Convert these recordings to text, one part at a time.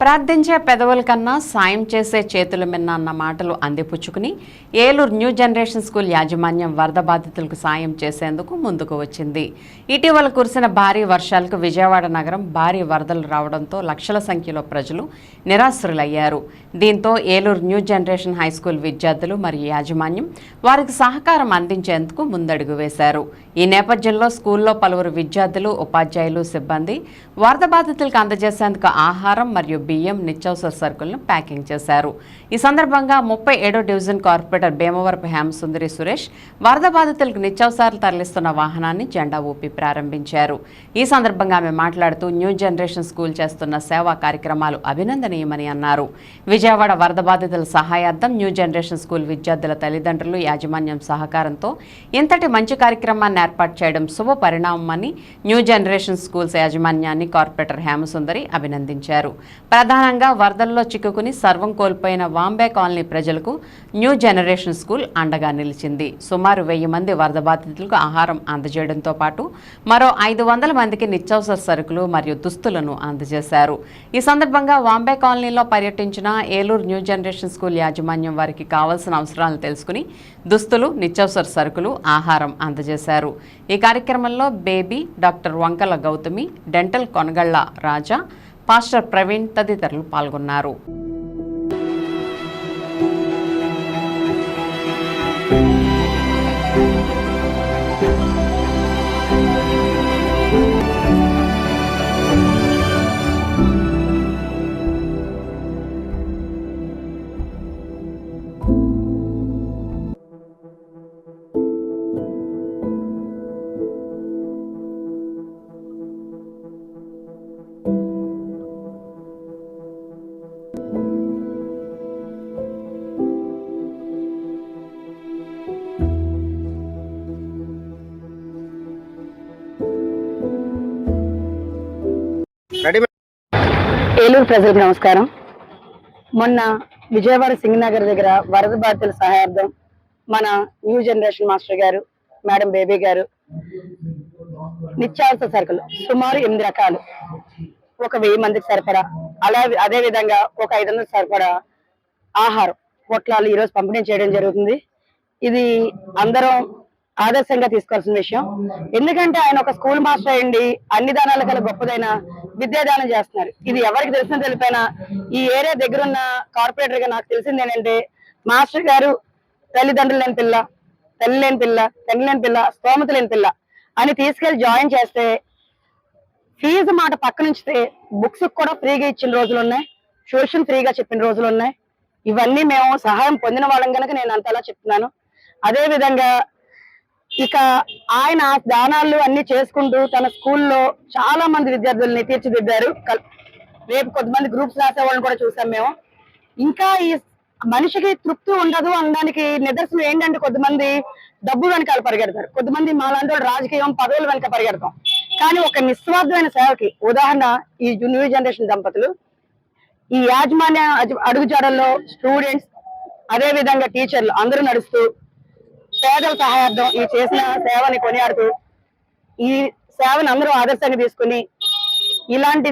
ప్రార్థించే పెదవుల కన్నా సాయం చేసే చేతులు మిన్న అన్న మాటలు అందిపుచ్చుకుని ఏలూరు న్యూ జనరేషన్ స్కూల్ యాజమాన్యం వరద బాధితులకు సాయం చేసేందుకు ముందుకు వచ్చింది. ఇటీవల కురిసిన భారీ వర్షాలకు విజయవాడ నగరం భారీ వరదలు రావడంతో లక్షల సంఖ్యలో ప్రజలు నిరాశ్రులయ్యారు. దీంతో Eluru new generation high school విద్యార్థులు మరియు యాజమాన్యం వారికి సహకారం అందించేందుకు ముందడుగు వేశారు. ఈ నేపథ్యంలో స్కూల్లో పలువురు విద్యార్థులు ఉపాధ్యాయులు సిబ్బంది వరద బాధితులకు అందజేసేందుకు ఆహారం మరియు బియ్యం నిత్యావసర సరుకులను ప్యాకింగ్ చేశారు. ఈ సందర్భంగా ముప్పై ఏడో డివిజన్ కార్పొరేటర్ భీమవరపు హేమసుందరి సురేష్ వరద బాధితులకు నిత్యావసరాలు తరలిస్తున్న వాహనాన్ని జెండా ఊపి ప్రారంభించారు. ఈ సందర్భంగా ఆమె మాట్లాడుతూ న్యూ జనరేషన్ స్కూల్ చేస్తున్న సేవా కార్యక్రమాలు అభినందనీయమని అన్నారు. విజయవాడ వరద బాధితుల సహాయార్థం న్యూ జనరేషన్ స్కూల్ విద్యార్థుల తల్లిదండ్రులు యాజమాన్యం సహకారంతో ఇంతటి మంచి కార్యక్రమాన్ని ఏర్పాటు చేయడం శుభ పరిణామమని న్యూ జనరేషన్ స్కూల్స్ యాజమాన్యాన్ని కార్పొరేటర్ హేమసుందరి అభినందించారు. ప్రధానంగా వరదల్లో చిక్కుకుని సర్వం కోల్పోయిన వాంబే కాలనీ ప్రజలకు న్యూ జనరేషన్ స్కూల్ అండగా నిలిచింది. సుమారు వెయ్యి మంది వరద బాధితులకు ఆహారం అందజేయడంతో పాటు మరో ఐదు వందల మందికి నిత్యావసర సరుకులు మరియు దుస్తులను అందజేశారు. ఈ సందర్భంగా వాంబే కాలనీలో పర్యటించిన ఏలూరు న్యూ జనరేషన్ స్కూల్ యాజమాన్యం వారికి కావాల్సిన అవసరాలను తెలుసుకుని దుస్తులు నిత్యావసర సరుకులు ఆహారం అందజేశారు. ఈ కార్యక్రమంలో Baby doctor Vankala Gautami dental Konagalla Raja pastor Praveen తదితరులు పాల్గొన్నారు. రెడీ ఏలూరు ప్రజలకు నమస్కారం. మొన్న విజయవాడ సింగనగర్ దగ్గర వరద బాధితుల సహాయార్థం మన న్యూ జనరేషన్ మాస్టర్ గారు మేడం బేబీ గారు నిత్యావసర సరుకులు సుమారు ఎనిమిది రకాలు. ఒక వెయ్యి మందికి సరిపడా అలా అదే విధంగా ఒక ఐదు వందల సరిపడా ఆహారం పొట్లాలు ఈరోజు పంపిణీ చేయడం జరుగుతుంది. ఇది అందరం ఆదర్శంగా తీసుకోవాల్సిన విషయం. ఎందుకంటే ఆయన ఒక స్కూల్ మాస్టర్ అయ్యండి అన్ని దానాల కల గొప్పదైన విద్యాదానం చేస్తున్నారు. ఇది ఎవరికి తెలిసిన తెలిపైనా ఈ ఏరియా దగ్గర ఉన్న కార్పొరేటర్గా నాకు తెలిసింది ఏంటంటే మాస్టర్ గారు తల్లిదండ్రులు లేని పిల్ల తల్లి లేని పిల్ల తండ్రి లేని పిల్ల స్తోమత లేని పిల్ల అని తీసుకెళ్ళి జాయిన్ చేస్తే ఫీజు మాట పక్కనుంచితే బుక్స్ కూడా ఫ్రీగా ఇచ్చిన రోజులు ఉన్నాయి. ట్యూషన్ ఫ్రీగా చెప్పిన రోజులు ఉన్నాయి. ఇవన్నీ మేము సహాయం పొందిన వాళ్ళం కనుక నేను అంతలా చెప్తున్నాను. అదే విధంగా ఇక ఆయన దానాలు అన్ని చేసుకుంటూ తన స్కూల్లో చాలా మంది విద్యార్థుల్ని తీర్చిదిద్దారు. రేపు కొంతమంది గ్రూప్స్ రాసే వాళ్ళని కూడా చూసాం మేము. ఇంకా ఈ మనిషికి తృప్తి ఉండదు అనడానికి నిదర్శనం ఏంటంటే కొంతమంది డబ్బు వెనకాల పరిగెడతారు. కొంతమంది మాలాంటి వాళ్ళు రాజకీయం పదవుల వెనక పరిగెడతాం. కానీ ఒక నిస్వార్థమైన సేవకి ఉదాహరణ ఈ న్యూ జనరేషన్ దంపతులు. ఈ యాజమాన్య అడుగుజాడల్లో స్టూడెంట్స్ అదే విధంగా టీచర్లు అందరూ నడుస్తూ పేదల సహాయార్థం ఈ చేసిన సేవని కొనియాడుతూ ఈ సేవను అందరూ ఆదర్శాన్ని తీసుకుని ఇలాంటి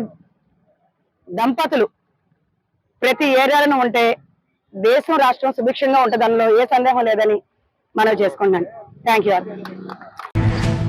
దంపతులు ప్రతి ఏరియాలను ఉంటే దేశం రాష్ట్రం సుభిక్షంగా ఉంటుంది ఏ సందేహం లేదని మనం చేసుకుంటాను థ్యాంక్ యూ